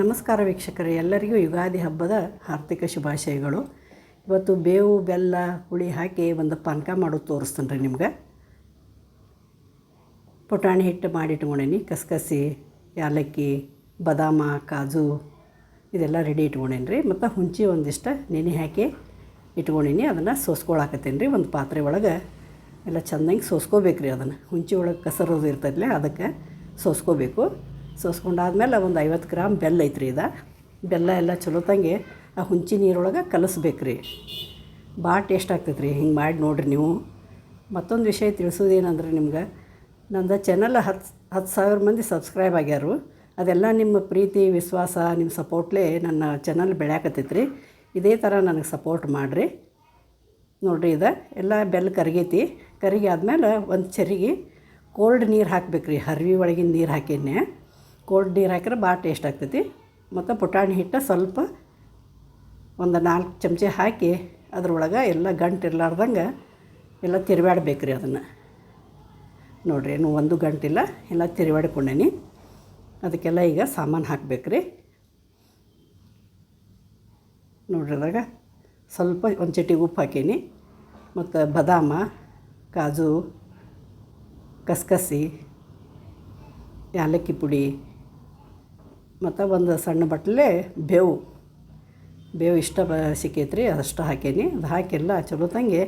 ನಮಸ್ಕಾರ ವೀಕ್ಷಕರೇ, ಎಲ್ಲರಿಗೂ ಯುಗಾದಿ ಹಬ್ಬದ ಹಾರ್ದಿಕ ಶುಭಾಶಯಗಳು. ಇವತ್ತು ಬೇವು, ಬೆಲ್ಲ, ಹುಳಿ ಹಾಕಿ ಒಂದು ಪಾನಕ ಮಾಡೋದು ತೋರಿಸ್ತೇನೆ ರೀ ನಿಮ್ಗೆ. ಪುಟಾಣಿ ಹಿಟ್ಟು ಮಾಡಿಟ್ಕೊಂಡೇನಿ ಕಸಕಸಿ, ಯಾಲಕ್ಕಿ, ಬದಾಮ, ಕಾಜು, ಇದೆಲ್ಲ ರೆಡಿ ಇಟ್ಕೊಂಡೇನಿ ರೀ. ಮತ್ತು ಹುಂಚಿ ಒಂದಿಷ್ಟು ನೆನೆ ಹಾಕಿ ಇಟ್ಕೊಂಡೀನಿ, ಅದನ್ನು ಸೋಸ್ಕೊಳಕತ್ತೇನೆ ರೀ. ಒಂದು ಪಾತ್ರೆ ಒಳಗೆ ಎಲ್ಲ ಚೆಂದಂಗೆ ಸೋಸ್ಕೋಬೇಕು ರೀ ಅದನ್ನು. ಹುಂಚಿ ಒಳಗೆ ಕಸರೋದು ಇರ್ತದಲ್ಲ ಅದಕ್ಕೆ ಸೋಸ್ಕೋಬೇಕು. ಸೋಸ್ಕೊಂಡಾದ್ಮೇಲೆ ಒಂದು ಐವತ್ತು ಗ್ರಾಮ್ ಬೆಲ್ಲ ಐತ್ರಿ ಇದು. ಬೆಲ್ಲ ಎಲ್ಲ ಚಲೋ ತಂಗಿ ಆ ಹುಂಚಿ ನೀರೊಳಗೆ ಕಲಸ್ಬೇಕು ರೀ ಭಾಳ ಟೇಸ್ಟ್ ಆಗ್ತೈತೆ ರೀ ಹಿಂಗೆ ಮಾಡಿ ನೋಡಿರಿ ನೀವು. ಮತ್ತೊಂದು ವಿಷಯ ತಿಳಿಸೋದೇನಂದ್ರೆ ನಿಮ್ಗೆ, ನಂದು ಚಾನಲ್ ಹತ್ತು ಹತ್ತು ಸಾವಿರ ಮಂದಿ ಸಬ್ಸ್ಕ್ರೈಬ್ ಆಗ್ಯಾರು. ಅದೆಲ್ಲ ನಿಮ್ಮ ಪ್ರೀತಿ, ವಿಶ್ವಾಸ ನಿಮ್ಮ ಸಪೋರ್ಟ್ಲೇ ನನ್ನ ಚಾನಲ್ ಬೆಳ್ಯಾಕತ್ತೈತೆ ರೀ ಇದೇ ಥರ ನನಗೆ ಸಪೋರ್ಟ್ ಮಾಡಿರಿ. ನೋಡಿರಿ ಇದು, ಎಲ್ಲ ಬೆಲ್ಲ ಕರಿಗೈತಿ. ಕರಗಿ ಆದಮೇಲೆ ಒಂದು ಚರಿಗೆ ಕೋಲ್ಡ್ ನೀರು ಹಾಕ್ಬೇಕು ರೀ ಹರಿವಿ ಒಳಗಿನ ನೀರು ಹಾಕಿನ್ನೆ. ಕೋಲ್ಡ್ ನೀರು ಹಾಕಿದ್ರೆ ಭಾಳ ಟೇಸ್ಟ್ ಆಗ್ತೈತಿ. ಮತ್ತು ಪುಟಾಣಿ ಹಿಟ್ಟು ಸ್ವಲ್ಪ ಒಂದು ನಾಲ್ಕು ಚಮಚೆ ಹಾಕಿ ಅದ್ರೊಳಗೆ ಎಲ್ಲ ಗಂಟು ಇರಲಾರ್ದಂಗೆ ಎಲ್ಲ ತಿರುವಾಡ್ಬೇಕು ರೀ ಅದನ್ನು. ನೋಡಿರಿ ಏನು ಒಂದು ಗಂಟಿಲ್ಲ ಎಲ್ಲ ತಿರುವಾಡ್ಕೊಂಡೇನಿ ಅದಕ್ಕೆಲ್ಲ ಈಗ ಸಾಮಾನು ಹಾಕಬೇಕು ರೀ ಅದ್ರಾಗ ಸ್ವಲ್ಪ ಒಂದು ಚಟಿ ಉಪ್ಪು ಹಾಕೀನಿ. ಮತ್ತು ಬದಾಮ, ಕಾಜು, ಕಸ್ಕಸಿ, ಯಾಲಕ್ಕಿ ಪುಡಿ ಮತ್ತು ಒಂದು ಸಣ್ಣ ಬಟ್ಲೆ ಬೇವು. ಬೇವು ಇಷ್ಟ ಬ ಸಿಕ್ಕೈತೆ ರೀ ಅದಷ್ಟು ಹಾಕೇನಿ. ಅದು ಹಾಕಿಲ್ಲ, ಚಲೋ ತಂಗಿ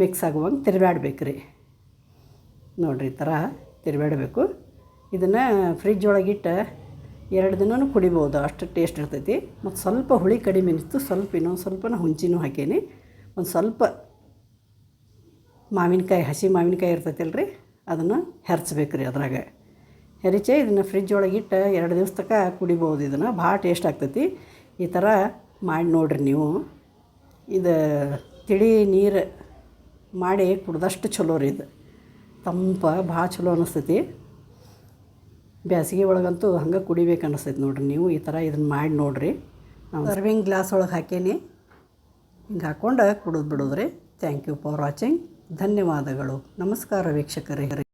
ಮಿಕ್ಸ್ ಆಗುವಂಗೆ ತಿರುಗಾಡ್ಬೇಕು ರೀ ನೋಡಿರಿ ಈ ಥರ ತಿರುಗಾಡಬೇಕು ಇದನ್ನು ಫ್ರಿಜ್ ಒಳಗಿಟ್ಟು ಎರಡು ದಿನವೂ ಕುಡಿಬೋದು, ಅಷ್ಟು ಟೇಸ್ಟ್ ಇರ್ತೈತಿ. ಮತ್ತು ಸ್ವಲ್ಪ ಹುಳಿ ಕಡಿಮೆ ಅನಿಸ್ತು ಸ್ವಲ್ಪ ಇನ್ನೊಂದು ಸ್ವಲ್ಪ ಹುಂಚಿನೂ ಹಾಕೇನಿ. ಒಂದು ಸ್ವಲ್ಪ ಮಾವಿನಕಾಯಿ, ಹಸಿ ಮಾವಿನಕಾಯಿ ಇರ್ತೈತಲ್ಲ ರೀ ಅದನ್ನು ಹೆರ್ಚ್ಬೇಕು ರೀ ಅದ್ರಾಗ. ಹೆರಿಚೆ ಇದನ್ನು ಫ್ರಿಜ್ ಒಳಗಿಟ್ಟು ಎರಡು ದಿವ್ಸ ತಕ ಕುಡಿಬೋದು. ಇದನ್ನು ಭಾಳ ಟೇಸ್ಟ್ ಆಗ್ತೈತಿ. ಈ ಥರ ಮಾಡಿ ನೋಡಿರಿ ನೀವು. ಇದು ತಿಳಿ ನೀರು ಮಾಡಿ ಕುಡ್ದಷ್ಟು ಚಲೋ ರೀ ಇದು. ತಂಪ ಭಾಳ ಚಲೋ ಅನಿಸ್ತೈತಿ. ಬ್ಯಾಸಿಗೆ ಒಳಗಂತೂ ಹಂಗೆ ಕುಡಿಬೇಕು ಅನ್ನಿಸ್ತೈತಿ ನೋಡಿರಿ ನೀವು. ಈ ಥರ ಇದನ್ನು ಮಾಡಿ ನೋಡಿರಿ. ನಾವು ಸರ್ವಿಂಗ್ ಗ್ಲಾಸ್ ಒಳಗೆ ಹಾಕೇನಿ. ಹಿಂಗೆ ಹಾಕ್ಕೊಂಡು ಕುಡಿದು ಬಿಡೋದ್ರಿ. ಥ್ಯಾಂಕ್ ಯು ಫಾರ್ ವಾಚಿಂಗ್ ಧನ್ಯವಾದಗಳು. ನಮಸ್ಕಾರ ವೀಕ್ಷಕರೇ.